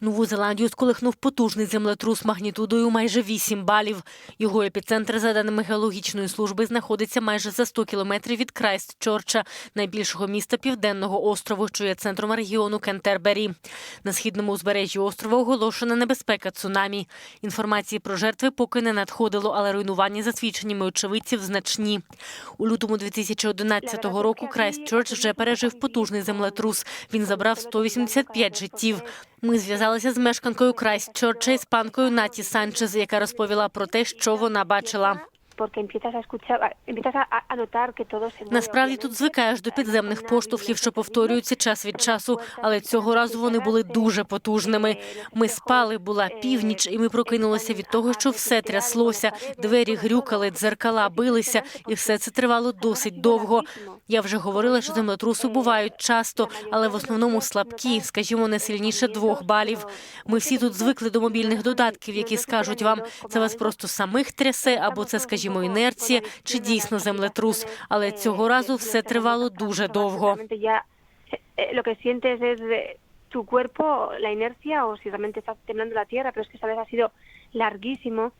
Нову Зеландію сколихнув потужний землетрус магнітудою майже 8 балів. Його епіцентр, за даними геологічної служби, знаходиться майже за 100 кілометрів від Крайстчорча, найбільшого міста південного острову, що є центром регіону Кентербері. На східному узбережжі острова оголошена небезпека цунамі. Інформації про жертви поки не надходило, але руйнування за свідченнями очевидців значні. У лютому 2011 року Крайстчорч вже пережив потужний землетрус. Він забрав 185 життів. Ми зв'язалися з мешканкою Крайстчорча іспанкою Наті Санчез, яка розповіла про те, що вона бачила. Насправді тут звикаєш до підземних поштовхів, що повторюються час від часу, але цього разу вони були дуже потужними. Ми спали, була північ, і ми прокинулися від того, що все тряслося, двері грюкали, дзеркала билися, і все це тривало досить довго. Я вже говорила, що землетруси бувають часто, але в основному слабкі, скажімо, не сильніше двох балів. Ми всі тут звикли до мобільних додатків, які скажуть вам, це вас просто самих трясе, або це, скажімо, інерція, чи дійсно землетрус. Але цього разу все тривало дуже довго. Eh, tu cuerpo, la inercia, o si realmente está temblando la tierra, pero es que esta vez ha sido larguísimo